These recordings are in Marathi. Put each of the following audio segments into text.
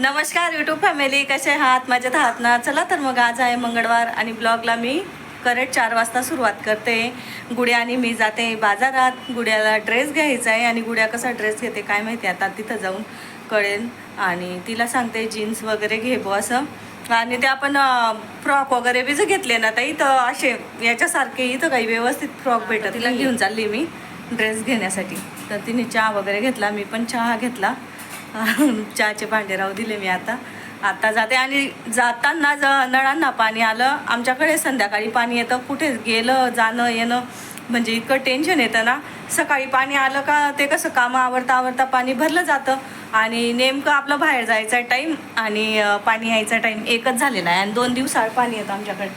नमस्कार यूट्यूब फॅमिली कसे आहात? माझ्यात आहात ना? चला तर मग आज आहे मंगळवार आणि ब्लॉगला मी करेक्ट चार वाजता सुरुवात करते. गुड्या आणि मी जाते बाजारात. गुड्याला ड्रेस घ्यायचा आहे आणि गुड्या कसा ड्रेस घेते काय माहिती आता तिथं जाऊन कळेल. आणि तिला सांगते जीन्स वगैरे घे बो असं. आणि ते आपण फ्रॉक वगैरे बी जर घेतले ना तर इथं असे याच्यासारखे इथं काही व्यवस्थित फ्रॉक भेटत तिला घेऊन चालली मी ड्रेस घेण्यासाठी. तर तिने चहा वगैरे घेतला मी पण चहा घेतला. चहाचे भांडे राहू दिले मी आता. आता जाते आणि जाताना ज नळांना पाणी आलं. आमच्याकडे संध्याकाळी पाणी येतं. कुठे गेलं जाणं येणं म्हणजे इतकं टेन्शन येतं ना. सकाळी पाणी आलं का ते कसं कामं आवडता आवडता पाणी भरलं जातं. आणि नेमकं आपलं बाहेर जायचा टाईम आणि पाणी यायचा टाईम एकच झालेला आहे. आणि दोन दिवसाळ पाणी येतं आमच्याकडे.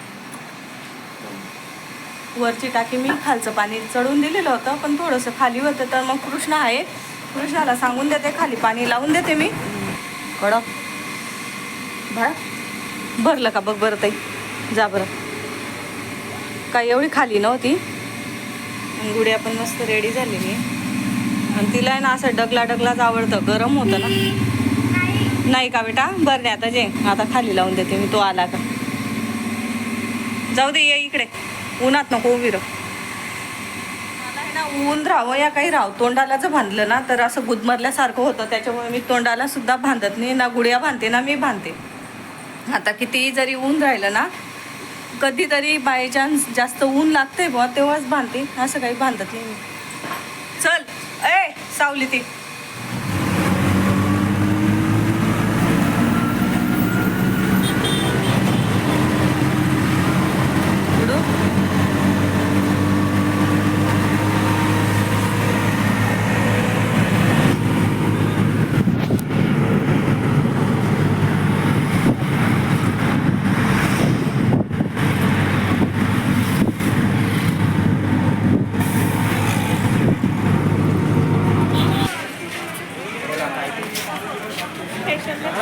वरची टाकी मी खालचं पाणी चढून दिलेलं होतं. पण थोडंसं खाली होतं तर मग कृष्णा आहे. कृष्णाला सांगून देते खाली पाणी लावून देते मी. कडक भर भरलं का बघ बरं ताई. जा बरं. काय एवढी खाली नव्हती. गुड्या पण मस्त रेडी झालेली आहे आणि तिला आहे ना असं डगला डगलाच आवडतं. गरम होतं ना. नाही का बेटा? बरं नाही आता जे. आता खाली लावून देते मी. तो आला का? जाऊ दे ये इकडे. उन्हात नको उभी राह. ऊन राहावं या काही राव तोंडाला जर बांधलं ना तर असं गुदमरल्यासारखं होतं. त्याच्यामुळे मी तोंडाला सुद्धा बांधत नाही ना गुड्या बांधते ना मी बांधते आता कितीही जरी ऊन राहिलं ना कधीतरी बाय चान्स जास्त ऊन लागतंय बुवा तेव्हाच बांधते असं काही बांधत नाही मी. चल ए सावली ती गुडू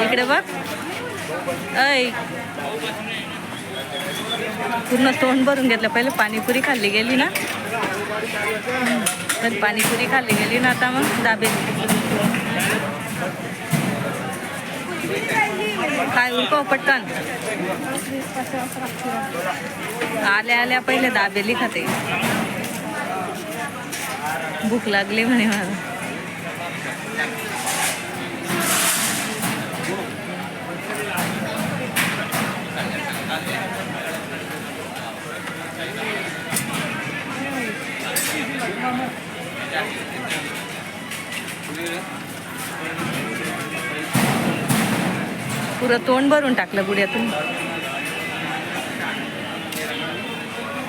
इकडे बघ ऐ पूर्ण तोंड भरून घेतलं. पहिले पाणीपुरी खाल्ली गेली ना. पण पाणीपुरी खाल्ली गेली ना आता मग दाबे काय उरको हो पटकन? आल्या आल्या पहिले दाबेली खाते. भूक लागली म्हणे मला. तोंड भरून टाकलं गुड्यातून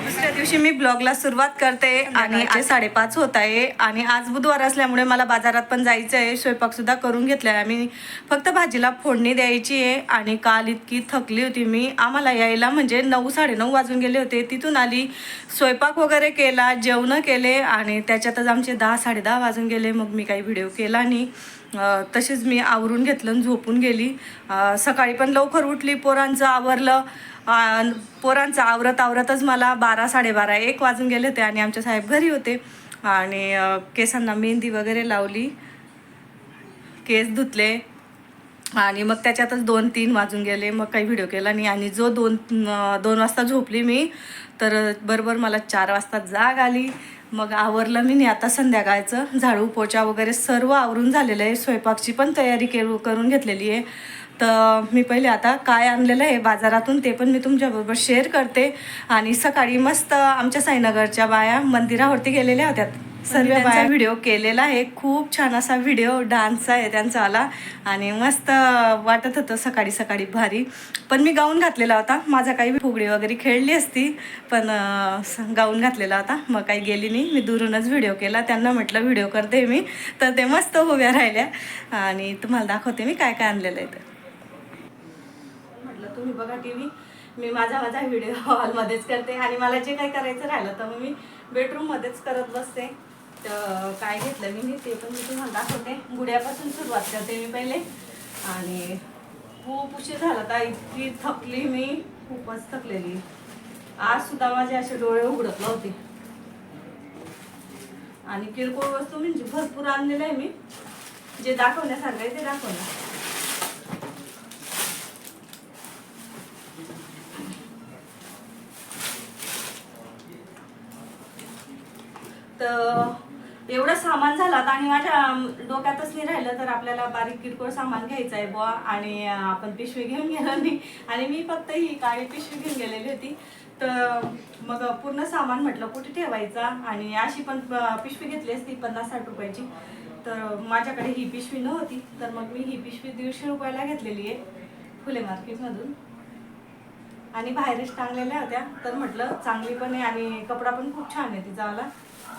दुसऱ्या दिवशी मी ब्लॉगला सुरुवात करते आणि आज साडेपाच होत आहे आणि आज बुधवार असल्यामुळे मला बाजारात पण जायचं आहे. स्वयंपाक सुद्धा करून घेतलाय. आम्ही फक्त भाजीला फोडणी द्यायची आहे आणि काल इतकी थकली होती मी. आम्हाला यायला म्हणजे नऊ साडेनऊ वाजून गेले होते. तिथून आली स्वयंपाक वगैरे केला जेवणं केले आणि त्याच्यातच आमचे दहा साडेदहा वाजून गेले. मग मी काही व्हिडिओ केला नाही. तसेच मी आवरून घेतलं आणि झोपून गेली. सकाळी पण लवकर उठली. पोरांचं आवरलं. पोरांचं आवरत आवरतच मला बारा साडेबारा एक वाजून गेले होते आणि आमचे साहेब घरी होते. आणि केसांना मेहंदी वगैरे लावली. केस धुतले. आणि मग त्याच्यातच दोन तीन वाजून गेले. मग काही व्हिडिओ केला नाही. आणि जो दोन दोन वाजता झोपली मी तर बरोबर मला चार वाजता जाग आली. मग आवरलं मी नाही. आता संध्याकाळचं झाडू पोचा वगैरे सर्व आवरून झालेलं आहे. स्वयंपाकची पण तयारी केरू करून घेतलेली आहे. तर मी पहिले आता काय आणलेलं आहे बाजारातून ते पण मी तुमच्याबरोबर शेअर करते. आणि सकाळी मस्त आमच्या साईनगरच्या बाया मंदिरावरती गेलेल्या होत्या. सर्व बाया व्हिडिओ केलेला आहे. खूप छान असा व्हिडिओ डान्स आहे त्यांचा आला आणि मस्त वाटत होतं सकाळी सकाळी भारी. पण मी गाऊन घातलेला होता. माझा काही फुगडी वगैरे खेळली असती. पण गाऊन घातलेला होता. मग काही गेली नाही. मी दुरूनच व्हिडिओ केला. त्यांना म्हटलं व्हिडिओ करते मी. तर ते मस्त उभ्या राहिल्या. आणि तुम्हाला दाखवते मी काय काय आणलेलं आहे ते. तर तुम्ही बघा टी व्ही मी माझा माझा व्हिडिओ हॉलमध्येच करते आणि मला जे काही करायचं राहिलं तर मग मी बेडरूममध्येच करत बसते. तर काय घेतलं मी ते पण मी तुम्हाला दाखवते. गुड्यापासून सुरुवात करते मी पहिले. आणि खूप उशीर झाला तर इतकी थकली मी. खूपच थकलेली. आज सुद्धा माझे असे डोळे उघडत नव्हते. आणि किरकोळ वस्तू म्हणजे भरपूर आणलेलं आहे मी. जे दाखवण्यासारखं आहे ते दाखवणार. तर एवढं सामान झालं आता आणि माझ्या डोक्यातच नाही राहिलं तर आपल्याला बारीक किरकोळ सामान घ्यायचं आहे बुवा. आणि आपण पिशवी घेऊन गेलो नाही. आणि मी फक्त ही काळी पिशवी घेऊन गेलेली होती. तर मग पूर्ण सामान म्हटलं कुठे ठेवायचा? आणि अशी पण पिशवी घेतली असती पन्नास साठ रुपयाची. तर माझ्याकडे ही पिशवी नव्हती. तर मग मी ही पिशवी दीडशे रुपयाला घेतलेली आहे फुले मार्केटमधून. आणि बाहेरच टांगलेल्या होत्या. तर म्हटलं चांगली पण आहे आणि कपडा पण खूप छान आहे तिचा मला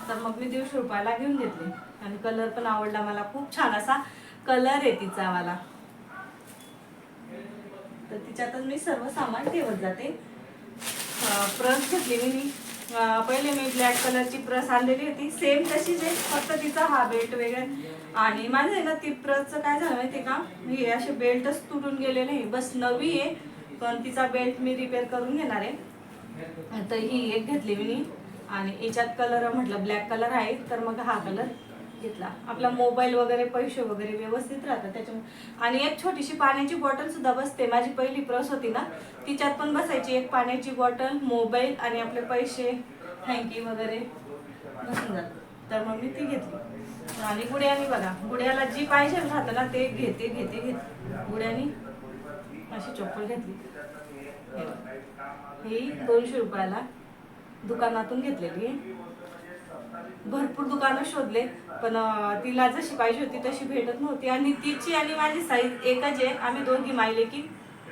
तर मग मी दीडशे रुपयाला घेऊन घेतली. आणि कलर पण आवडला मला खूप छान असा कलर आहे तिचा मला तर तिच्यातच मी सर्व सामान ठेवत जाते. प्रस घेतली मी पहिले मी ब्लॅक कलरची प्रस आणलेली होती. सेम तशीच आहे फक्त तिचा हा बेल्ट वगैरे. आणि माझं आहे ना ती प्रसचं काय झालं माहिती का? हे असे बेल्टच तुटून गेलेले आहे. बस नवी आहे. पण तिचा बेल्ट मी रिपेअर करून घेणार आहे. तर ही एक घेतली मी. आणि याच्यात कलर म्हटलं ब्लॅक कलर आहे तर मग हा कलर घेतला. आपला मोबाईल वगैरे पैसे वगैरे व्यवस्थित राहतात त्याच्यामुळे. आणि एक छोटीशी पाण्याची बॉटल सुद्धा बसते. माझी पहिली प्रस होती ना तिच्यात पण बसायची एक पाण्याची बॉटल मोबाईल आणि आपले पैसे हँकी वगैरे. बसून जातात तर मग मी ती घेतली. आणि गुड्यानी बघा गुड्याला जी पाहिजे राहतं ना ते घेते घेते घेते. गुड्यानी अशी चप्पल घेतली. हे ही दोनशे रुपयाला दुकानातून घेतलेली. भरपूर दुकानं शोधले पण तिला जशी पाहिजे होती तशी भेटत नव्हती. आणि तिची आणि माझी साईज एकच आहे. आम्ही दोघी मायले की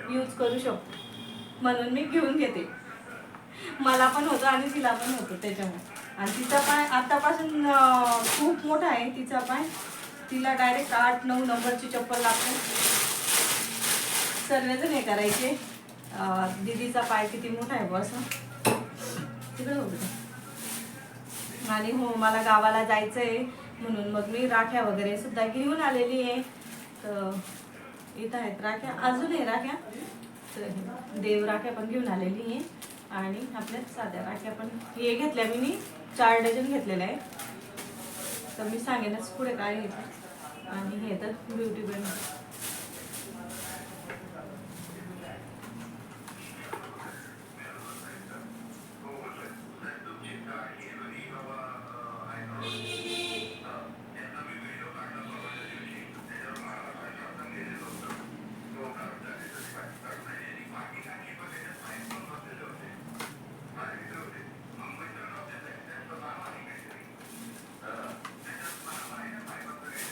यूज करू शकतो. म्हणून मी घेऊन घेते. मला पण होतं आणि तिला पण होतं त्याच्यामुळे. आणि तिचा पाय आतापासून खूप मोठा आहे तिचा पाय. तिला डायरेक्ट आठ नऊ नंबरची चप्पल लागते. सर्वजण हे करायचे. अं, दीदीचा पाय किती मोठा आहे बस. तिकडे होतं आणि हो मला गावाला जायचं आहे म्हणून मग मी राख्या वगैरे सुद्धा घेऊन आलेली आहे. तर इथं आहेत राख्या. अजून आहे राख्या. तर देव राख्या पण घेऊन आलेली आहे. आणि आपल्या साध्या राख्या पण हे घेतल्या मी नी चार डझन घेतलेलं आहे तर मी सांगेनच पुढे काय घ्यायचं आणि हे तर ब्युटी पण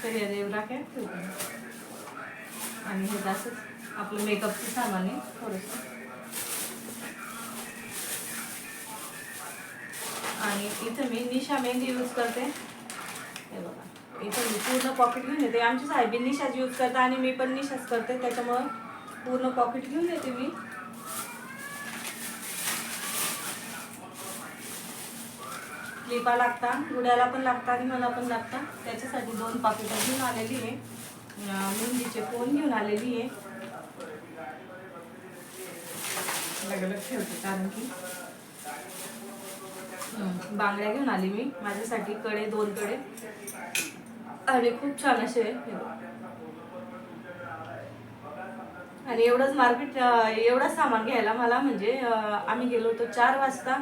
तर हे देव राख्या ठेवते आणि हे असंच आपलं मेकअपचं सामान आहे थोडंसं. आणि इथं मी निशा मेहंदी यूज करते. हे बघा. इथं मी पूर्ण पॉकेट घेऊन येते. आमची साहेबी निशाच यूज करते आणि मी पण निशाच करते. त्याच्यामुळं पूर्ण पॉकेट घेऊन येते मी. क्लिपा लागता गुड्याला पण लागता आणि मला पण लागता. त्याच्यासाठी दोन पाकिटं घेऊन आलेली आहे. अं, मेहंदीचे फोन घेऊन आलेली आहे. अलग ठेवते कारण की बांगड्या घेऊन आली मी माझ्यासाठी कडे दोन कडे. आणि खूप छान असे आणि एवढंच मार्केट एवढंच सामान घ्यायला मला म्हणजे आम्ही गेलो होतो चार वाजता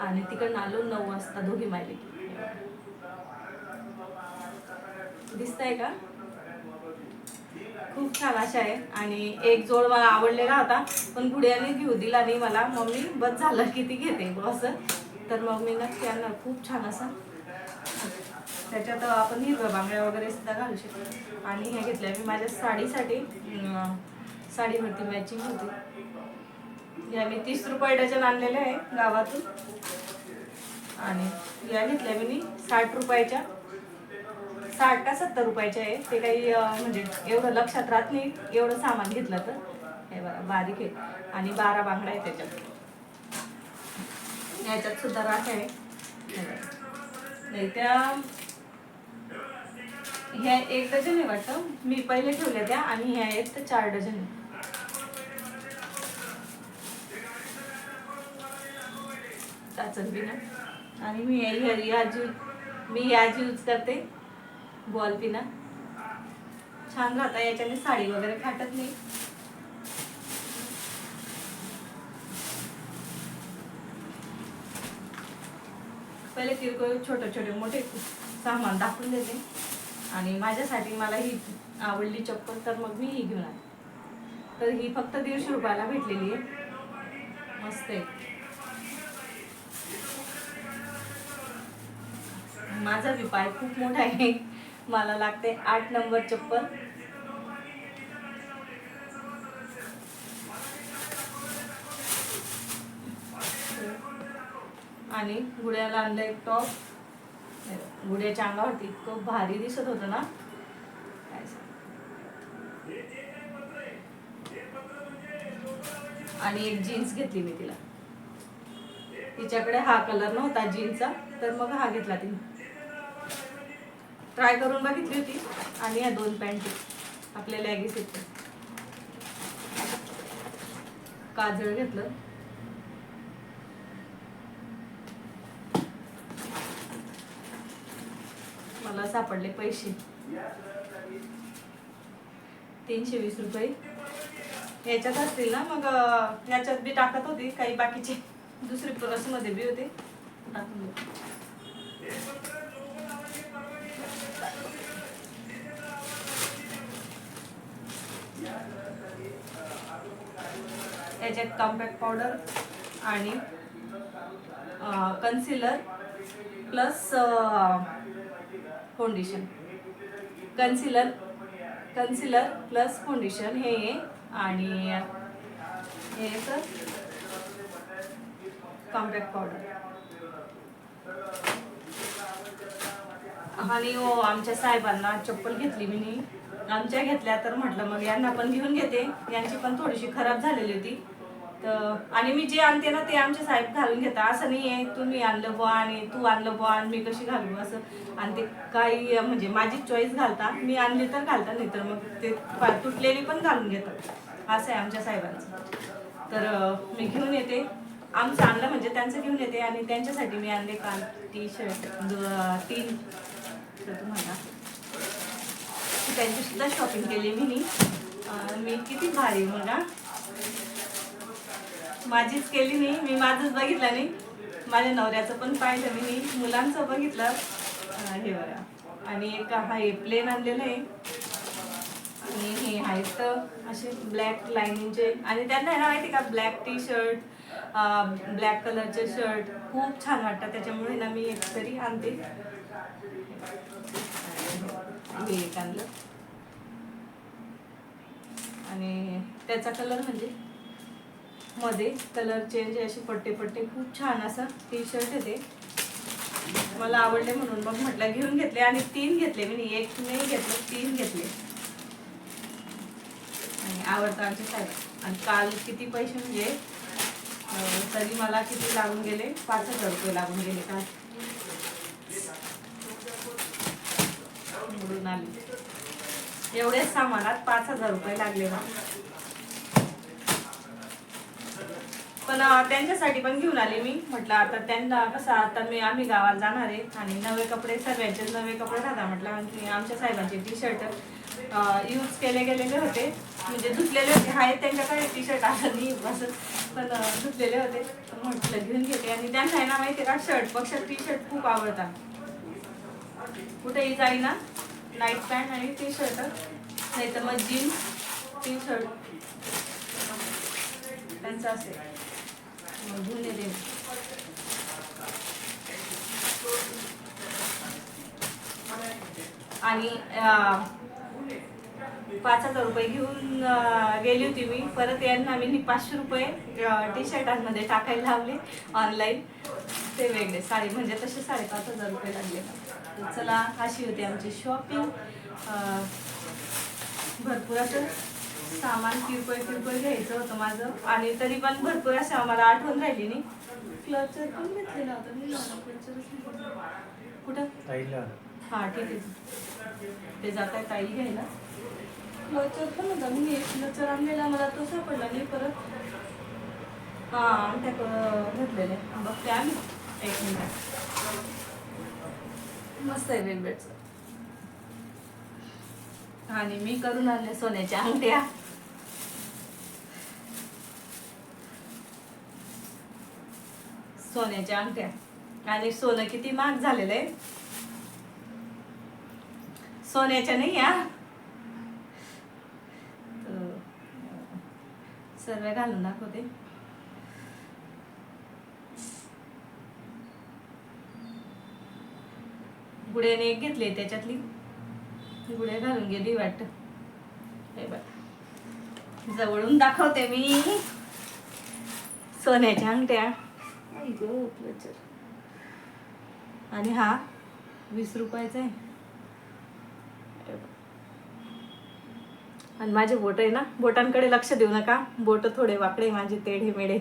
आणि तिकडनं आलो नऊ वाजता दोघी मायले. दिसतंय का? खूप छान अशा आहे. आणि एक जोड मला आवडलेला होता पण गुड्याने घेऊ दिला नाही मला. मम्मी बस झालं की ती घेते असं. तर मग मी नक्की आणणार खूप छान असं. त्याच्यात आपण हिरव्या बांगड्या वगैरे सुद्धा घालू शकतो. आणि हे घेतल्या मी माझ्या साडीसाठी. साडीवरती मॅचिंग होती. या मी तीस रुपये डझन आणलेल्या आहे गावातून. आणि या घेतल्या मी साठ रुपयाच्या. साठ का सत्तर रुपयाचे आहे ते काही म्हणजे एवढं लक्षात राहत नाही. एवढं सामान घेतलं तर. हे बघा बारीक आहे. आणि बारा बांगडा आहे त्याच्यात. याच्यात सुद्धा राख आहे. नाही त्या ह्या एक डझन आहे वाटतं. मी पहिले ठेवल्या त्या आणि ह्या आहेत तर चार डझन आहे. चाचण पिना आणि मी ह्या- ह्याच यूज मी याची यूज करते. बॉल पिना. छान राहता याच्याने साडी वगैरे फाटत नाही. पहिले किरकोळ छोटे छोटे मोठे सामान दाखवून देते. आणि माझ्यासाठी मला ही आवडली चप्पल तर मग मी ही घेऊन आले. तर ही फक्त दीडशे रुपयाला भेटलेली आहे. मस्त आहे. माझा बी पाय खूप मोठा आहे. मला लागते आठ नंबर चप्पल. आणि गुड्याला आणलं एक टॉप गुड्याच्या अंगावरती इतकं भारी दिसत होतं ना. आणि एक जीन्स घेतली मी तिला. तिच्याकडे हा कलर नव्हता जीन्सचा तर मग हा घेतला तिने. ट्राय करून बघितली होती. आणि या दोन पॅन्ट आपल्या लॅगीस येते. काजळ घेतलं. मला सापडले पैसे. तीनशे वीस रुपये. याच्यात असतील ना मग याच्यात बी टाकत होती काही बाकीचे. दुसरी मध्ये बी होते. टाकून त्याच्यात कॉम्पॅक्ट पावडर आणि concealer plus foundation concealer concealer plus foundation हे आहे. आणि हे तर कॉम्पॅक्ट पावडर आणि हो आमच्या साहेबांना चप्पल घेतली मी. नी. आमच्या घेतल्या तर म्हटलं मग यांना पण घेऊन घेते. यांची पण थोडीशी खराब झालेली होती. तर आणि मी जे आणते ना ते आमचे साहेब घालून घेता. असं नाही आहे तुम्ही आणलं बुवा आणि तू आणलं बुवा आणि मी कशी घालू? असं. आणि ते काही म्हणजे माझी चॉईस घालता. मी आणली तर घालता नाही तर मग ते तुटलेली पण घालून घेतात. असं आहे आमच्या साहेबांचं. तर मी घेऊन येते. आमचं आणलं म्हणजे त्यांचं घेऊन येते आणि त्यांच्यासाठी मी आणले काल टी शर्ट तीन तर तुम्हाला त्यांची सुद्धा शॉपिंग केली मी. मी किती भारी बघा माझीच केली नाही मी माझंच बघितलं नाही. माझ्या नवऱ्याचं पण पाहिलं मी नाही. मुलांचं बघितलं. हे बघा. आणि एक हा हे प्लेन आणलेलं आहे. आणि हे आहेत असे ब्लॅक लाईनिंगचे आणि त्यांना ना माहिती का? ब्लॅक टी शर्ट ब्लॅक कलरचे शर्ट खूप छान वाटतात. त्याच्यामुळे ना मी एक तरी आणते. हे एक आणलं. आणि त्याचा कलर म्हणजे मध्ये कलर चेंज असे पट्टे पट्टे खूप छान असं टी शर्ट येते मला आवडले म्हणून मग म्हटलं घेऊन घेतले आणि तीन घेतले. मी एक नाही घेतले तीन घेतले. आणि आवडतं आमचे साहेब आणि काल किती पैसे म्हणजे तरी मला किती लागून गेले? पाच हजार रुपये लागून गेले काय निवडून आले. एवढ्याच सामानात पाच हजार रुपये लागले ना. पण त्यांच्यासाठी पण घेऊन आले मी. म्हटलं आता त्यांना कसं आता मी आम्ही गावाला जाणार आहे. आणि नवे कपडे सर्वांचे नवे कपडे राहता म्हटलं. आमच्या साहेबांचे टी शर्ट यूज केले गेलेले होते. म्हणजे धुतलेले होते. आहेत त्यांच्याकडे टी शर्ट असं नाही असं पण धुतलेले होते. म्हटलं घेऊन घेते. आणि त्यांना आहे ना माहिती आहे का शर्ट पक्ष टी शर्ट खूप आवडतात. कुठेही जाई ना नाईट पॅन्ट आणि टी शर्ट नाही तर मग जीन्स टी शर्ट त्यांचं असेल मग घेऊन येते. आणि पाच हजार रुपये घेऊन गेली होती मी. परत यांना मी पाचशे रुपये टी शर्टांमध्ये टाकायला लावले ऑनलाईन ते वेगळे साडी म्हणजे तसे साडेपाच हजार रुपये लागले. चला अशी होती आमची शॉपिंग भरपूर असं सामान किरकोळ किरकोळ घ्यायचं होतं माझं. आणि तरी पण भरपूर असं आम्हाला आठवण राहिली नाही. क्लचर पण घेतलेला होता? कुठं? हा ठीक आहे. ते जात आहे ताई घ्यायला. क्लचर पण होता मी एक क्लचर आणलेला मला तो सापडला नाही परत. हा त्या घेतलेले. बघते आम्ही. एक मिनिट. मस्त आहे वेलवेटचं. आणि मी करून आणले सोन्याच्या अंगठ्या. सोन्याच्या अंगठ्या. आणि सोनं किती महाग झालेलं आहे. सोन्याच्या नाही या सर्व घालून दाखवते गुड्याने एक घेतली त्याच्यातली. गुड्या घालून गेली वाटत हे बघ. जवळून दाखवते मी. सोन्याच्या अंगठ्या. आणि हा वीस रुपयाचा आहे हे बघ. आणि माझे बोट आहे ना बोटांकडे लक्ष देऊ नका. बोट थोडे वाकडे माझे तेढे मेढे.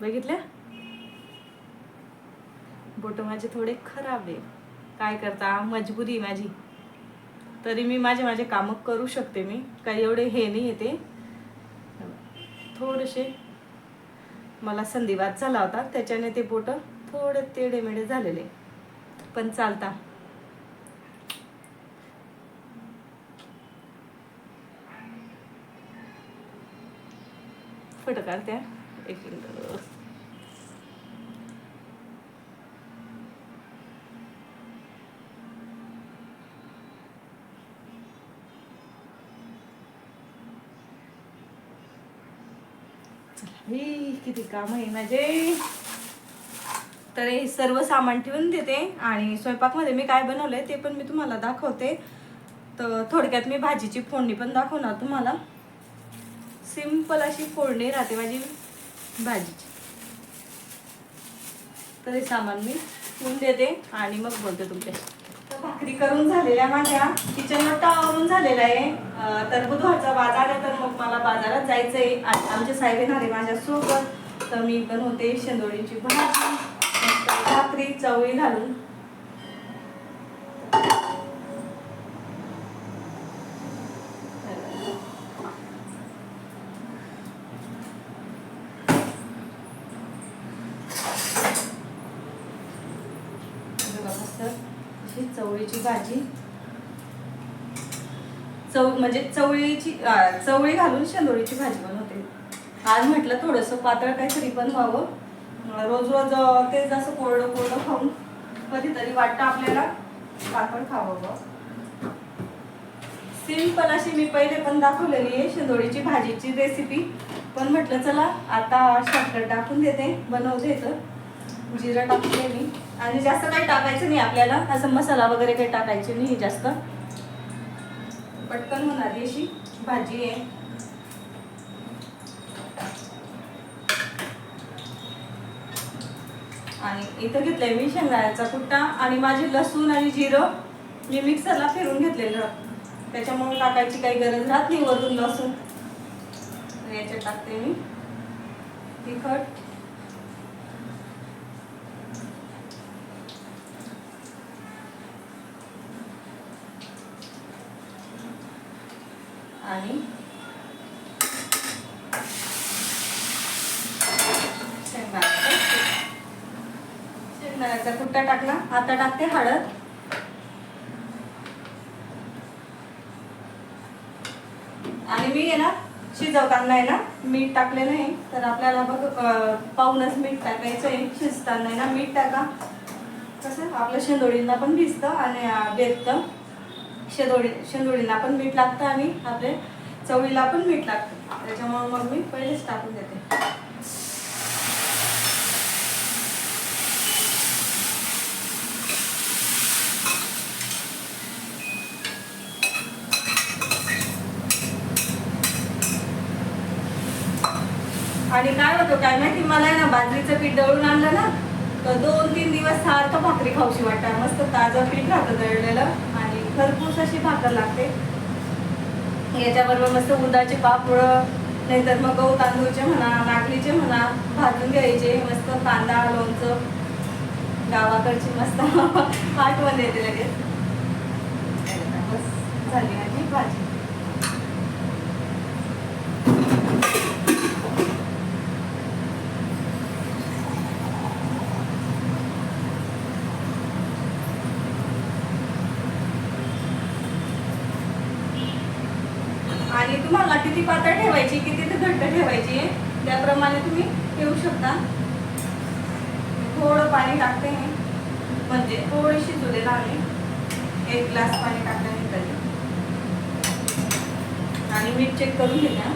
बघितल्या? बोट माझे थोडे खराब आहे. काय करता? मजबुरी माझी. तरी मी माझे माझे कामं करू शकते मी. काही एवढे हे नाही येते थोडेसे मला संधिवात झाला होता. त्याच्याने ते बोट थोडे तेढे मेढे झालेले. पण चालता. फोटो काढते एक मिनटं. किती काम आहे माझे. तर हे सर्व सामान ठेवून देते आणि स्वयंपाकमध्ये मी काय बनवलंय ते पण मी तुम्हाला दाखवते. तर थोडक्यात मी भाजीची फोडणी पण दाखवणार तुम्हाला. सिंपल अशी फोडणी राहते माझी भाजीची. तर हे सामान मी ठेवून देते आणि मग बोलते तुमच्याशी. तर भाकरी करून झालेल्या माझ्या. किचन नट्टा आवरून झालेला आहे. तर बुधवारचा बाजार आहे तर मग मला बाजारात जायचं आहे आणि आमचे साहेब येणार आहे माझ्यासोबत. तर मी बनवते शेंदोळीची भाजी भाकरी चवळी घालून बघा मस्त अशी चवळीची भाजी चव म्हणजे चवळीची चवळी घालून शेंदोळीची भाजी बनवते. आज म्हटलं थोडंसं पातळ काहीतरी बनवावं रोज रोज तेच असं कोरडं कोरडं खाऊन कधीतरी वाटतं आपल्याला पातळ खावं सिंपल अशी मी पहिले पण दाखवलेली आहे शेंदोळीची भाजीची रेसिपी. पण म्हटलं चला आता शॉर्टकट टाकून देते बनवते तर जिरं टाकते मी. आणि जास्त काही टाकायचं नाही आपल्याला. असं मसाला वगैरे काही टाकायचे नाही जास्त. पटकन होणारी अशी भाजी आहे. आणि इथं घेतलंय मी शेंगाळ्याचा कुट्टा आणि माझे लसूण आणि जिरं मी मिक्सरला फिरून घेतलेलं. त्याच्यामुळे टाकायची काही गरज राहत नाही वरून लसूण. याच्यात टाकते मी तिखट. आणि शेंगदाण्याचा कुट्टा टाकला. आता टाकते हळद. आणि मी आहे ना शिजवताना आहे ना मीठ टाकलेलं आहे तर आपल्याला बघ पाहूनच मीठ टाकायचं आहे. शिजताना आहे ना मीठ टाका. कसं? आपल्या शेंदोळींना पण भिजतं आणि अं, बेततं. शेंदोळी शेंदोळींना पण मीठ लागतं आणि आपले चवळीला पण मीठ लागतं. त्याच्यामुळे मग मी पहिलेच टाकून देते. आणि काय होतं काय माहिती मला आहे ना बाजरीचं पीठ दळून आणलं ना तर दोन तीन दिवस सारखं भाकरी खाऊशी वाटतं. मस्त ताजं पीठ राहतं दळलेलं. भरपूर अशी भाकर लागते. याच्याबरोबर मस्त उदाचे पापड नाहीतर मग गहू तांदूळचे म्हणा नागलीचे म्हणा भाजून घ्यायचे मस्त कांदा लोणचं. गावाकडची मस्त आठवण येते लगेच. बस झाली माझी भाजी आणि तुम्हाला किती पातळ ठेवायची किती ते घट्ट ठेवायची आहे त्याप्रमाणे तुम्ही ठेवू शकता थोडं पाणी टाकते मी म्हणजे थोडी शिजू दे आणि एक ग्लास पाणी टाकते मी तरी आणि मीठ चेक करून घेते हा.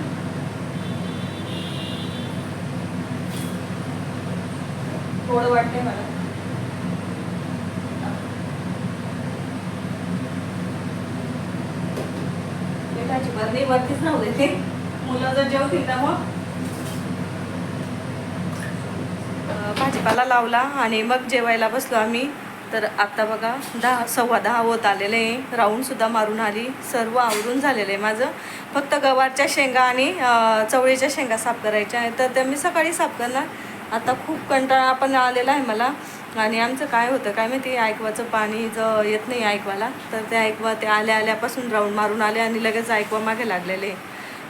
थोडं वाटते मला. पिठाची बरणी वरतीच राहू देते मुलं जर जेवतील ना मग. भाजीपाला लावला आणि मग जेवायला बसलो आम्ही. तर आता बघा दहा सव्वा दहा होत आलेले आहे. राऊंडसुद्धा मारून आली. सर्व आवरून झालेलं आहे माझं. फक्त गवारच्या शेंगा आणि चवळीच्या शेंगा साफ करायच्या आहेत. तर त्या मी सकाळी साफ करणार. आता खूप कंटाळा पण आलेला आहे मला. आणि आमचं काय होतं काय माहिती ऐकवाचं पाणी जर येत नाही ऐकवाला तर ते ऐकवा ते आल्या आल्यापासून राऊंड मारून आले आणि लगेच ऐकवा मागे लागलेले.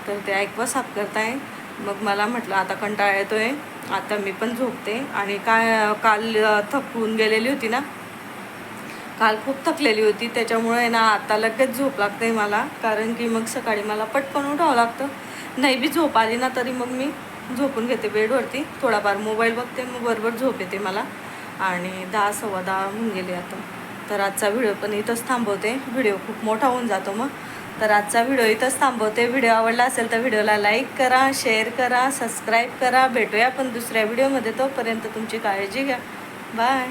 तर ते ऐकवा साफ करताय. मग मला म्हटलं आता कंटाळा येतोय. आता मी पण झोपते. आणि काय काल थकून गेलेली होती ना. काल खूप थकलेली होती. त्याच्यामुळे ना आता लगेच झोप लागते मला. कारण की मग सकाळी मला पटकन उठावं लागतं. नाही बी झोप आली ना तरी मग मी झोपून घेते बेडवरती. थोडाफार मोबाईल बघते मग बरोबर झोप येते मला. आणि दहा सव्वा दहा होऊन गेले आता. तर आजचा व्हिडिओ पण इथंच थांबवते. व्हिडिओ खूप मोठा होऊन जातो मग. तर आजचा व्हिडिओ इथंच थांबवते. व्हिडिओ आवडला असेल तर व्हिडिओला लाईक करा शेअर करा सबस्क्राईब करा. भेटूया पण दुसऱ्या व्हिडिओमध्ये. तोपर्यंत तुमची काळजी घ्या. बाय.